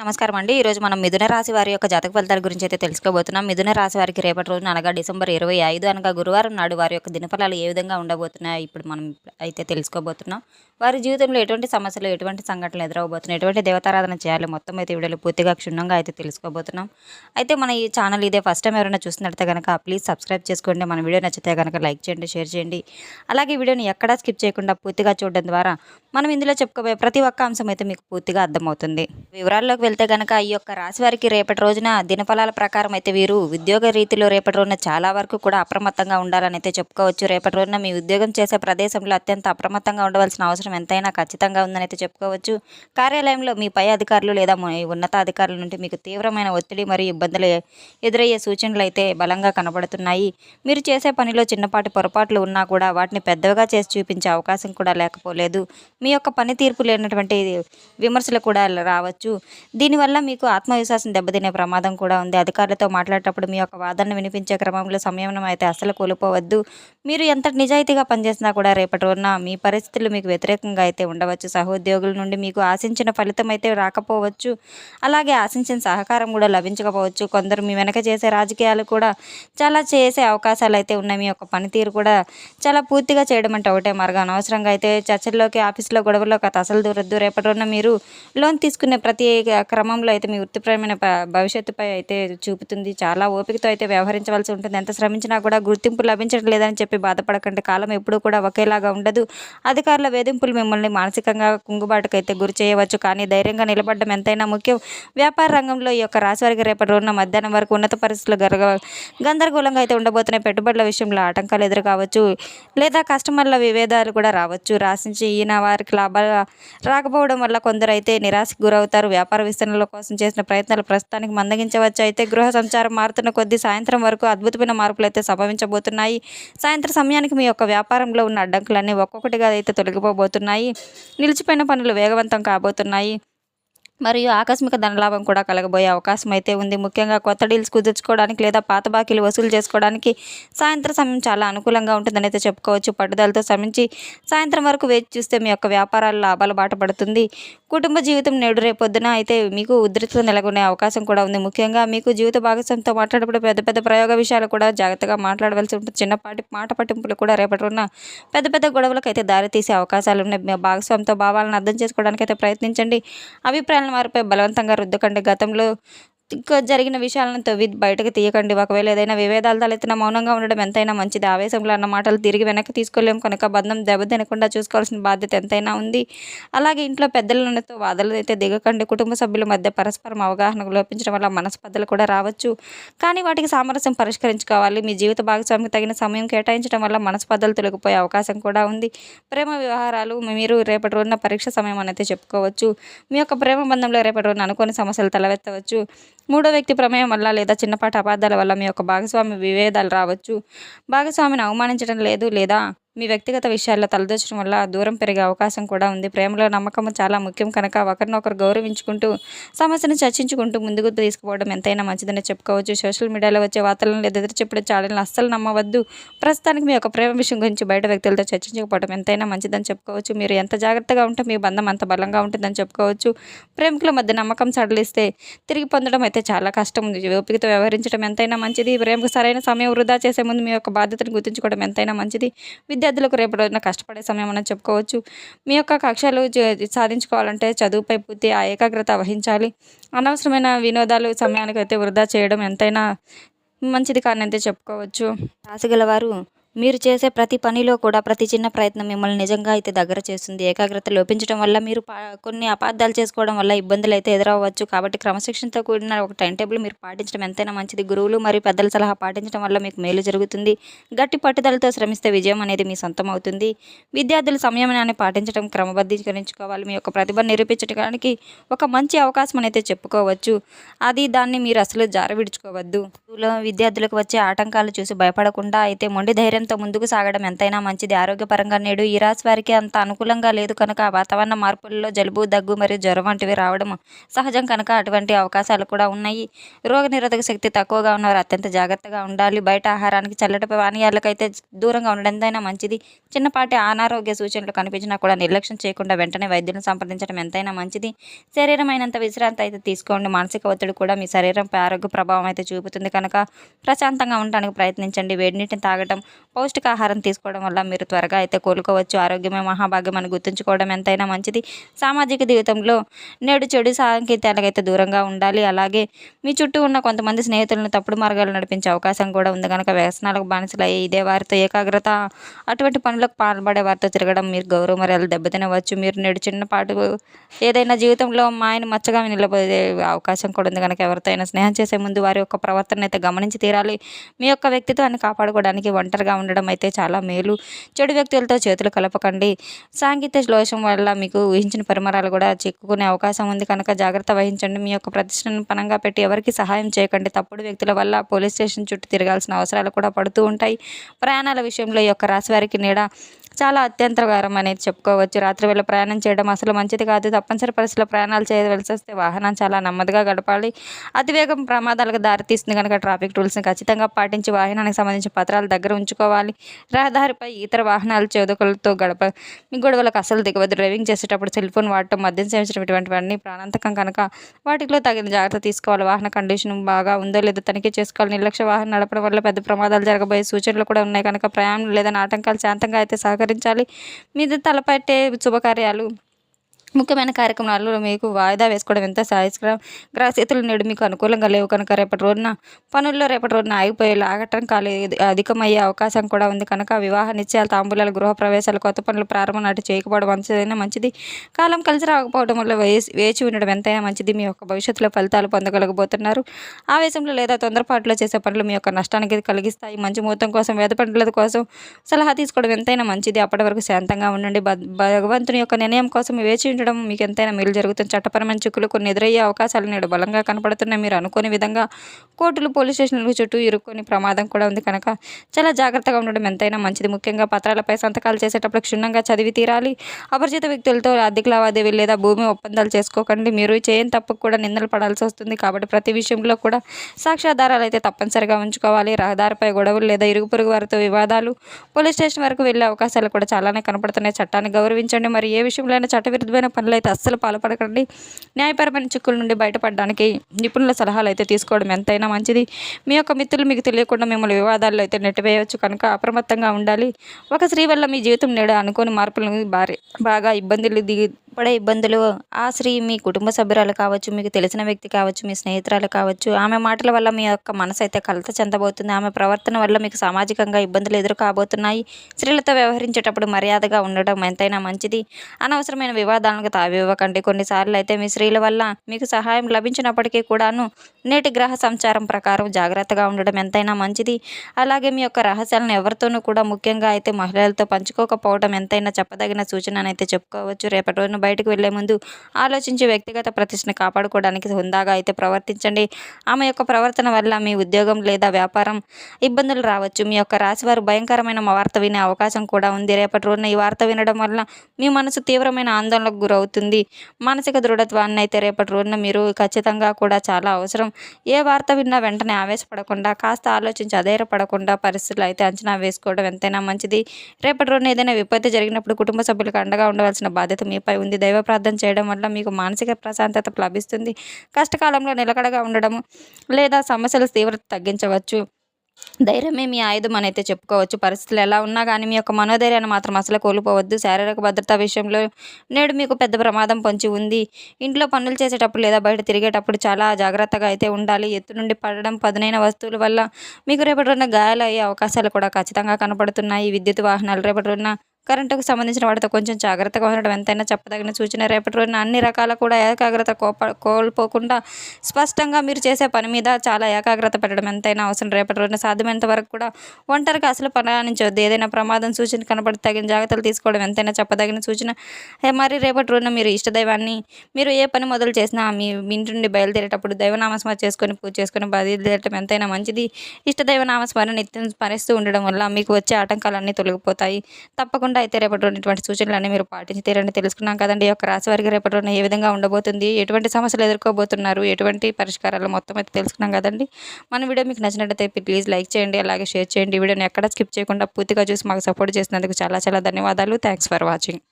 నమస్కారం అండి. ఈరోజు మనం మిథున రాశి వారి యొక్క జాతక ఫలితాల గురించి అయితే తెలుసుకోబోతున్నాం. మిథున రాశి వారికి రేపటి రోజున అనగా డిసెంబర్ ఇరవై ఐదు అనగా గురువారం నాడు వారి యొక్క దినఫలాలు ఏ విధంగా ఉండబోతున్నాయో ఇప్పుడు మనం అయితే తెలుసుకోబోతున్నాం. వారి జీవితంలో ఎటువంటి సమస్యలు ఎటువంటి సంఘటనలు ఎదురవబోతున్నాయి ఎటువంటి దేవతారాధన చేయాలి మొత్తం అయితే వీడియోలో పూర్తిగా క్షుణ్ణంగా అయితే తెలుసుకోబోతున్నాం. అయితే మన ఈ ఛానల్ ఇదే ఫస్ట్ టైం ఎవరైనా చూస్తున్నట్టే కనుక ప్లీజ్ సబ్స్క్రైబ్ చేసుకోండి. మన వీడియో నచ్చితే కనుక లైక్ చేయండి షేర్ చేయండి. అలాగే వీడియోని ఎక్కడా స్కిప్ చేయకుండా పూర్తిగా చూడడం ద్వారా మనం ఇందులో చెప్పుకోబోయే ప్రతి ఒక్క అంశం అయితే మీకు పూర్తిగా అర్థమవుతుంది. వివరాల్లోకి వెళ్తే కనుక ఈ యొక్క రాశి వారికి రేపటి రోజున దినఫలాల ప్రకారం అయితే వీరు ఉద్యోగ రీతిలో రేపటి రోజున చాలా వరకు కూడా అప్రమత్తంగా ఉండాలని అయితే చెప్పుకోవచ్చు. రేపటి రోజున మీ ఉద్యోగం చేసే ప్రదేశంలో అత్యంత అప్రమత్తంగా ఉండవలసిన అవసరం ఎంతైనా ఖచ్చితంగా ఉందని అయితే చెప్పుకోవచ్చు. కార్యాలయంలో మీ పై అధికారులు లేదా మీ ఉన్నతాధికారుల నుండి మీకు తీవ్రమైన ఒత్తిడి మరియు ఇబ్బందులు ఎదురయ్యే సూచనలు అయితే బలంగా కనబడుతున్నాయి. మీరు చేసే పనిలో చిన్నపాటి పొరపాట్లు ఉన్నా కూడా వాటిని పెద్దగా చేసి చూపించే అవకాశం కూడా లేకపోలేదు. మీ యొక్క పనితీర్పు లేనటువంటి విమర్శలు కూడా రావచ్చు. దీనివల్ల మీకు ఆత్మవిశ్వాసం దెబ్బతినే ప్రమాదం కూడా ఉంది. అధికారులతో మాట్లాడేటప్పుడు మీ యొక్క వాదనను వినిపించే క్రమంలో సంయమనం అయితే అసలు కోల్పోవద్దు. మీరు ఎంత నిజాయితీగా పనిచేసినా కూడా రేపటి రోజున మీ పరిస్థితులు మీకు వ్యతిరేకంగా అయితే ఉండవచ్చు. సహోద్యోగుల నుండి మీకు ఆశించిన ఫలితం అయితే రాకపోవచ్చు. అలాగే ఆశించిన సహకారం కూడా లభించకపోవచ్చు. కొందరు మీ వెనక చేసే రాజకీయాలు కూడా చాలా చేసే అవకాశాలు అయితే ఉన్నాయి. మీ యొక్క పనితీరు కూడా చాలా పూర్తిగా చేయడం అంటే ఒకటే మార్గం. అనవసరంగా అయితే చర్చల్లోకి ఆఫీస్లో గొడవలో కథ అసలు దూరద్దు. రేపటి రోజున మీరు లోన్ తీసుకునే ప్రతి క్రమంలో అయితే మీ వృత్తిపరమైన భవిష్యత్తుపై అయితే చూపుతుంది. చాలా ఓపికతో అయితే వ్యవహరించవలసి ఉంటుంది. ఎంత శ్రమించినా కూడా గుర్తింపు లభించడం లేదని చెప్పి బాధపడకండి. కాలం ఎప్పుడూ కూడా ఒకేలాగా ఉండదు. అధికారుల వేధింపులు మిమ్మల్ని మానసికంగా కుంగుబాటుకు అయితే గురి చేయవచ్చు. కానీ ధైర్యంగా నిలబడడం ఎంతైనా ముఖ్యం. వ్యాపార రంగంలో ఈ యొక్క రాశివారికి రేపటి రోజున మధ్యాహ్నం వరకు ఉన్నత పరిస్థితులు గరగ గందరగోళంగా అయితే ఉండబోతున్నాయి పెట్టుబడుల విషయంలో ఆటంకాలు ఎదురు కావచ్చు. లేదా కస్టమర్ల విభేదాలు కూడా రావచ్చు. రాసించి ఈయన వారికి లాభాలు రాకపోవడం వల్ల కొందరు అయితే నిరాశకు గురవుతారు. వ్యాపార విస్తరణల కోసం చేసిన ప్రయత్నాలు ప్రస్తుతానికి మందగించవచ్చు. అయితే గృహ సంచారం మారుతున్న కొద్దీ సాయంత్రం వరకు అద్భుతమైన మార్పులు అయితే సంభవించబోతున్నాయి. సాయంత్రం సమయానికి మీ యొక్క వ్యాపారంలో ఉన్న అడ్డంకులన్నీ ఒక్కొక్కటిగా అయితే తొలగిపోబోతున్నాయి. నిలిచిపోయిన పనులు వేగవంతం కాబోతున్నాయి. మరియు ఆకస్మిక ధనలాభం కూడా కలగబోయే అవకాశం అయితే ఉంది. ముఖ్యంగా కొత్త డీల్స్ కుదుర్చుకోవడానికి లేదా పాత బాకీలు వసూలు చేసుకోవడానికి సాయంత్రం సమయం చాలా అనుకూలంగా ఉంటుందని అయితే చెప్పుకోవచ్చు. పట్టుదలతో శ్రమించి సాయంత్రం వరకు వేచి చూస్తే మీ యొక్క వ్యాపారాలు లాభాలు బాట పడుతుంది. కుటుంబ జీవితం నేడు రేపొద్దున అయితే మీకు ఉధృతితో నెలకొనే అవకాశం కూడా ఉంది. ముఖ్యంగా మీకు జీవిత భాగస్వామితో మాట్లాడేటప్పుడు పెద్ద పెద్ద ప్రయోగ విషయాలు కూడా జాగ్రత్తగా మాట్లాడవలసి ఉంటుంది. చిన్నపాటి మాట పట్టింపులు కూడా రేపటి ఉన్న పెద్ద పెద్ద గొడవలకు అయితే దారితీసే అవకాశాలు ఉన్నాయి. మీ భాగస్వామితో భావాలను అర్థం చేసుకోవడానికి అయితే ప్రయత్నించండి. అభిప్రాయాలను వారిపై బలవంతంగా రుద్దకండి. గతంలో జరిగిన విషయాలను తవ్వి బయటకు తీయకండి. ఒకవేళ ఏదైనా వివేదాలు తలెత్తిన మౌనంగా ఉండడం ఎంతైనా మంచిది. ఆవేశంలో అన్న మాటలు తిరిగి వెనక్కి తీసుకోలేము కనుక బంధం దెబ్బతినకుండా చూసుకోవాల్సిన బాధ్యత ఎంతైనా ఉంది. అలాగే ఇంట్లో పెద్దలతో వాదనలు అయితే దిగకండి. కుటుంబ సభ్యుల మధ్య పరస్పరం అవగాహన లోపించడం వల్ల మనస్పర్ధలు కూడా రావచ్చు. కానీ వాటికి సామరస్యం పరిష్కరించుకోవాలి. మీ జీవిత భాగస్వామికి తగిన సమయం కేటాయించడం వల్ల మనస్పర్ధలు తొలగిపోయే అవకాశం కూడా ఉంది. ప్రేమ వ్యవహారాలు మీరు రేపటి రోజున పరీక్ష సమయం అనేది చెప్పుకోవచ్చు. మీ యొక్క ప్రేమ బంధంలో రేపటి రోజున అనుకోని సమస్యలు తలవెత్తవచ్చు మూడో వ్యక్తి ప్రమేయం వల్ల లేదా చిన్నపాటి అపార్థాల వల్ల మీ యొక్క భాగస్వామి విభేదాలు రావచ్చు. భాగస్వామిని అవమానించడం లేదు లేదా మీ వ్యక్తిగత విషయాల్లో తలదూచడం వల్ల దూరం పెరిగే అవకాశం కూడా ఉంది. ప్రేమలో నమ్మకం చాలా ముఖ్యం కనుక ఒకరినొకరు గౌరవించుకుంటూ సమస్యను చర్చించుకుంటూ ముందుకు తీసుకుపోవడం ఎంతైనా మంచిదని చెప్పుకోవచ్చు. సోషల్ మీడియాలో వచ్చే వార్తలను లేదా ఎదురు చెప్పే ఛానల్ని అస్సలు నమ్మవద్దు. ప్రస్తుతానికి మీ యొక్క ప్రేమ విషయం గురించి బయట వ్యక్తులతో చర్చించకపోవడం ఎంతైనా మంచిదని చెప్పుకోవచ్చు. మీరు ఎంత జాగ్రత్తగా ఉంటే మీ బంధం అంత బలంగా ఉంటుందని చెప్పుకోవచ్చు. ప్రేమికుల మధ్య నమ్మకం సడలిస్తే తిరిగి పొందడం అయితే చాలా కష్టం ఉంది. ఓపికతో వ్యవహరించడం ఎంతైనా మంచిది. ప్రేమకు సరైన సమయం వృధా చేసే ముందు మీ యొక్క బాధ్యతను గుర్తుంచుకోవడం ఎంతైనా మంచిది. విద్యార్థులకు రేపటి రోజున కష్టపడే సమయం అని చెప్పుకోవచ్చు. మీ యొక్క కక్షలు సాధించుకోవాలంటే చదువుపై పూర్తి ఆ ఏకాగ్రత వహించాలి. అనవసరమైన వినోదాలు సమయానికి అయితే వృధా చేయడం ఎంతైనా మంచిది కానీ అయితే చెప్పుకోవచ్చు రాసిగలవారు మీరు చేసే ప్రతి పనిలో కూడా ప్రతి చిన్న ప్రయత్నం మిమ్మల్ని నిజంగా అయితే దగ్గర చేస్తుంది. ఏకాగ్రత లోపించడం వల్ల మీరు పా- కొన్ని అపార్థాలు చేసుకోవడం వల్ల ఇబ్బందులు అయితే ఎదురవ్వచ్చు. కాబట్టి క్రమశిక్షణతో కూడిన ఒక టైం టేబుల్ మీరు పాటించడం ఎంతైనా మంచిది. గురువులు మరియు పెద్దల సలహా పాటించడం వల్ల మీకు మేలు జరుగుతుంది. గట్టి పట్టుదలతో శ్రమిస్తే విజయం అనేది మీ సొంతం అవుతుంది. విద్యార్థులు సంయమనాన్ని పాటించడం క్రమబద్ధీకరించుకోవాలి. మీ యొక్క ప్రతిభను నిరూపించడానికి ఒక మంచి అవకాశం అయితే చెప్పుకోవచ్చు. అది దాన్ని మీరు అసలు జారవిడుచుకోవద్దు. స్కూల్లో విద్యార్థులకు వచ్చే ఆటంకాలు చూసి భయపడకుండా అయితే మొండి ధైర్యం ఆరోగ్యంతో ముందుకు సాగడం ఎంతైనా మంచిది. ఆరోగ్యపరంగా నేడు ఈ రాశి వారికి అంత అనుకూలంగా లేదు కనుక వాతావరణ మార్పుల్లో జలుబు దగ్గు మరియు జ్వరం వంటివి రావడం సహజం కనుక అటువంటి అవకాశాలు కూడా ఉన్నాయి. రోగ నిరోధక శక్తి తక్కువగా ఉన్నవారు అత్యంత జాగ్రత్తగా ఉండాలి. బయట ఆహారానికి చల్లటి పానీయాలకైతే దూరంగా ఉండడం ఎంతైనా మంచిది. చిన్నపాటి అనారోగ్య సూచనలు కనిపించినా కూడా నిర్లక్ష్యం చేయకుండా వెంటనే వైద్యులను సంప్రదించడం ఎంతైనా మంచిది. శరీరమైనంత విశ్రాంతి అయితే తీసుకోండి. మానసిక ఒత్తిడి కూడా మీ శరీరంపై ఆరోగ్య ప్రభావం అయితే చూపుతుంది కనుక ప్రశాంతంగా ఉండడానికి ప్రయత్నించండి. వేడి నీటిని తాగడం పౌష్టికాహారం తీసుకోవడం వల్ల మీరు త్వరగా అయితే కోలుకోవచ్చు. ఆరోగ్యమే మహాభాగ్యం అని గుర్తుంచుకోవడం ఎంతైనా మంచిది. సామాజిక జీవితంలో నేడు చెడు సాంకేతాలకైతే దూరంగా ఉండాలి. అలాగే మీ చుట్టూ ఉన్న కొంతమంది స్నేహితులను తప్పుడు మార్గాలు నడిపించే అవకాశం కూడా ఉంది. కనుక వ్యసనాలకు బానిసలయ్యే ఇదే వారితో ఏకాగ్రత అటువంటి పనులకు పాల్పడే వారితో తిరగడం మీరు గౌరవ మర్యాదలు దెబ్బతినవచ్చు. మీరు నేడు చిన్నపాటు ఏదైనా జీవితంలో మాయను మచ్చగా నిలబోయే అవకాశం కూడా ఉంది. కనుక ఎవరితో అయినా స్నేహం చేసే ముందు వారి యొక్క ప్రవర్తన అయితే గమనించి తీరాలి. మీ యొక్క వ్యక్తిత్వాన్ని కాపాడుకోవడానికి ఒంటరిగా ఉండడం అయితే చాలా మేలు. చెడు వ్యక్తులతో చేతులు కలపకండి. సాంగీత్య శ్లోషం వల్ల మీకు ఊహించిన పరిమరాలు కూడా చిక్కుకునే అవకాశం ఉంది. కనుక జాగ్రత్త వహించండి. మీ యొక్క ప్రతిష్టను పనంగా పెట్టి ఎవరికి సహాయం చేయకండి. తప్పుడు వ్యక్తుల వల్ల పోలీస్ స్టేషన్ చుట్టూ తిరగాల్సిన అవసరాలు కూడా పడుతూ ఉంటాయి. ప్రయాణాల విషయంలో ఈ యొక్క రాశివారికి నీడ చాలా అత్యంతకరం అనేది చెప్పుకోవచ్చు. రాత్రి వేళ ప్రయాణం చేయడం అసలు మంచిది కాదు. తప్పనిసరి పరిస్థితుల్లో ప్రయాణాలు చేయవలసి వస్తే వాహనం చాలా నెమ్మదిగా గడపాలి. అతివేగం ప్రమాదాలకు దారితీస్తుంది కనుక ట్రాఫిక్ రూల్స్ని ఖచ్చితంగా పాటించి వాహనానికి సంబంధించిన పత్రాలు దగ్గర ఉంచుకోవాలి. రహదారిపై ఇతర వాహనాలు చేదుకలతో గడప మీ గొడవలకు అసలు దిగవద్దు. డ్రైవింగ్ చేసేటప్పుడు సెల్ ఫోన్ వాడటం మద్యం సేవించడం ఇటువంటివన్నీ ప్రాణాంతకం కనుక వాటిలో తగిన జాగ్రత్త తీసుకోవాలి. వాహన కండిషన్ బాగా ఉందో లేదో తనిఖీ చేసుకోవాలి. నిర్లక్ష్య వాహనం నడపడం వల్ల పెద్ద ప్రమాదాలు జరగబోయే సూచనలు కూడా ఉన్నాయి కనుక ప్రయాణం లేదా ఆటంకాలు శాంతంగా అయితే సహకరించాలి మీద తలపట్టే శుభకార్యాలు. ముఖ్యమైన కార్యక్రమాలు మీకు వాయిదా వేసుకోవడం ఎంత సాయస్కరం? గ్రహస్థితులు నేడు మీకు అనుకూలంగా లేవు కనుక రేపటి రోజున పనుల్లో రేపటి రోజున ఆగిపోయేలా ఆగటం కాలే అధికమయ్యే అవకాశం కూడా ఉంది కనుక వివాహ నిశ్చయాలు తాంబూలాలు గృహ ప్రవేశాలు కొత్త పనులు ప్రారంభం నాటి చేయకపోవడం మంచిదైనా మంచిది? కాలం కలిసి రాకపోవడం వల్ల వేసి వేచి ఉండడం ఎంతైనా మంచిది. మీ యొక్క భవిష్యత్తులో ఫలితాలు పొందగలగబోతున్నారు. ఆవేశంలో లేదా తొందరపాటులో చేసే పనులు మీ యొక్క నష్టానికి కలిగిస్తాయి. మంచి ముహూర్తం కోసం వేద పండుగల కోసం సలహా తీసుకోవడం ఎంతైనా మంచిది. అప్పటి వరకు శాంతంగా ఉండండి. భగవంతుని యొక్క నిర్ణయం కోసం వేచి ఉండడం మీకు ఎంతైనా మేలు జరుగుతుంది. చట్టపరమైన చిక్కులు కొన్ని ఎదురయ్యే అవకాశాలు నేడు బలంగా కనపడుతున్నాయి. మీరు అనుకోని విధంగా కోర్టులు పోలీస్ స్టేషన్లు చుట్టూ ఇరుక్కొని ప్రమాదం కూడా ఉంది కనుక చాలా జాగ్రత్తగా ఉండడం ఎంతైనా మంచిది. ముఖ్యంగా పత్రాలపై సంతకాలు చేసేటప్పుడు క్షుణ్ణంగా చదివి తీరాలి. అపరిచిత వ్యక్తులతో ఆర్థిక లావాదేవీలు లేదా భూమి ఒప్పందాలు చేసుకోకండి. మీరు చేయని తప్పుకు కూడా నిందలు పడాల్సి వస్తుంది. కాబట్టి ప్రతి విషయంలో కూడా సాక్ష్యాధారాలు అయితే తప్పనిసరిగా ఉంచుకోవాలి. రహదారిపై గొడవలు లేదా ఇరుగు పొరుగు వారితో వివాదాలు పోలీస్ స్టేషన్ వరకు వెళ్ళే అవకాశాలు కూడా చాలానే కనపడుతున్నాయి. చట్టాన్ని గౌరవించండి. మరి ఏ విషయంలో అయినా చట్టవిరుద్ధమైన పనులు అయితే అస్సలు పాల్పడకండి. న్యాయపరమైన చిక్కుల నుండి బయటపడడానికి నిపుణుల సలహాలు అయితే తీసుకోవడం ఎంతైనా మంచిది. మీ యొక్క మిత్రులు మీకు తెలియకుండా మిమ్మల్ని వివాదాల్లో అయితే నెట్టివేయవచ్చు. కనుక అప్రమత్తంగా ఉండాలి. ఒక స్త్రీ వల్ల మీ జీవితం నేడు అనుకోని మార్పులను భారీ బాగా ఇబ్బందులు దిగి పడే ఇబ్బందులు ఆ స్త్రీ మీ కుటుంబ సభ్యురాలు కావచ్చు మీకు తెలిసిన వ్యక్తి కావచ్చు మీ స్నేహితురాలు కావచ్చు ఆమె మాటల వల్ల మీ యొక్క మనసు అయితే కలత చెందబోతుంది. ఆమె ప్రవర్తన వల్ల మీకు సామాజికంగా ఇబ్బందులు ఎదురు కాబోతున్నాయి. స్త్రీలతో వ్యవహరించేటప్పుడు మర్యాదగా ఉండడం ఎంతైనా మంచిది. అనవసరమైన వివాదాలకు తావివ్వకండి. కొన్నిసార్లు అయితే మీ స్త్రీల వల్ల మీకు సహాయం లభించినప్పటికీ కూడాను నేటి గ్రహ సంచారం ప్రకారం జాగ్రత్తగా ఉండడం ఎంతైనా మంచిది. అలాగే మీ యొక్క రహస్యాలను ఎవరితోనూ కూడా ముఖ్యంగా అయితే మహిళలతో పంచుకోకపోవడం ఎంతైనా చెప్పదగిన సూచన అయితే చెప్పుకోవచ్చు. రేపటి రోజున బయటకు వెళ్ళే ముందు ఆలోచించి వ్యక్తిగత ప్రతిష్టను కాపాడుకోవడానికి హుందాగా అయితే ప్రవర్తించండి. ఆమె యొక్క ప్రవర్తన వల్ల మీ ఉద్యోగం లేదా వ్యాపారం ఇబ్బందులు రావచ్చు. మీ యొక్క రాశి వారు భయంకరమైన వార్త వినే అవకాశం కూడా ఉంది. రేపటి రోజున ఈ వార్త వినడం వల్ల మీ మనసు తీవ్రమైన ఆందోళనకు గురవుతుంది. మానసిక దృఢత్వాన్ని అయితే రేపటి రోజున మీరు ఖచ్చితంగా కూడా చాలా అవసరం. ఏ వార్త విన్నా వెంటనే ఆవేశపడకుండా కాస్త ఆలోచించి అధైర్యపడకుండా పరిస్థితులు అయితే అంచనా వేసుకోవడం ఎంతైనా మంచిది. రేపటి రోజున ఏదైనా విపత్తి జరిగినప్పుడు కుటుంబ సభ్యులకు అండగా ఉండవలసిన బాధ్యత మీపై ఉంది. దైవ ప్రార్థన చేయడం వల్ల మీకు మానసిక ప్రశాంతత లభిస్తుంది. కష్టకాలంలో నిలకడగా ఉండడం లేదా సమస్యల తీవ్రత తగ్గించవచ్చు. ధైర్యమే మీ ఆయుధం అని అయితే చెప్పుకోవచ్చు. పరిస్థితులు ఎలా ఉన్నా కానీ మీ యొక్క మనోధైర్యాన్ని మాత్రం అసలు కోల్పోవద్దు. శారీరక భద్రత విషయంలో నేడు మీకు పెద్ద ప్రమాదం పొంచి ఉంది. ఇంట్లో పనులు చేసేటప్పుడు లేదా బయట తిరిగేటప్పుడు చాలా జాగ్రత్తగా అయితే ఉండాలి. ఎత్తు నుండి పడడం పదునైన వస్తువుల వల్ల మీకు రేపటి ఉన్న గాయాలు అయ్యే అవకాశాలు కూడా ఖచ్చితంగా కనపడుతున్నాయి. విద్యుత్ వాహనాలు రేపటి ఉన్న కరెంటుకు సంబంధించిన వాటితో కొంచెం జాగ్రత్తగా ఉండడం ఎంతైనా చెప్పదగిన సూచన. రేపటి రోజున అన్ని రకాల కూడా ఏకాగ్రత కోప కోల్పోకుండా స్పష్టంగా మీరు చేసే పని మీద చాలా ఏకాగ్రత పెట్టడం ఎంతైనా అవసరం. రేపటి రోజున సాధ్యమైనంత వరకు కూడా ఒంటరిగా అసలు ప్రయాణించవద్దు ఏదైనా ప్రమాదం సూచన కనబడి తగిన జాగ్రత్తలు తీసుకోవడం ఎంతైనా చెప్పదగిన సూచన. మరి రేపటి రోజున మీరు ఇష్టదైవాన్ని మీరు ఏ పని మొదలు చేసినా మీ ఇంటి నుండి బయలుదేరేటప్పుడు దైవనామస్మరణ చేసుకొని పూజ చేసుకొని బయలుదేరటం ఎంతైనా మంచిది. ఇష్టదైవనామస్మరణ నిత్యం స్మరిస్తూ ఉండడం వల్ల మీకు వచ్చే ఆటంకాలన్నీ తొలగిపోతాయి. తప్పకుండా అయితే రేపటి ఉన్నటువంటి సూచనలన్నీ మీరు పాటించి తీరని తెలుసుకున్నాం కదండి ఈ యొక్క రాశి వారికి రేపటి ఏ విధంగా ఉండబోతుంది ఎటువంటి సమస్యలు ఎదుర్కోబోతున్నారు ఎటువంటి పరిష్కారాలు మొత్తం అయితే తెలుసుకున్నాం కదండి. మన వీడియో మీకు నచ్చినట్లయితే ప్లీజ్ లైక్ చేయండి అలాగే షేర్ చేయండి. ఈ వీడియోని ఎక్కడ స్కిప్ చేయకుండా పూర్తిగా చూసి మాకు సపోర్ట్ చేసినందుకు చాలా చాలా ధన్యవాదాలు. Thanks for watching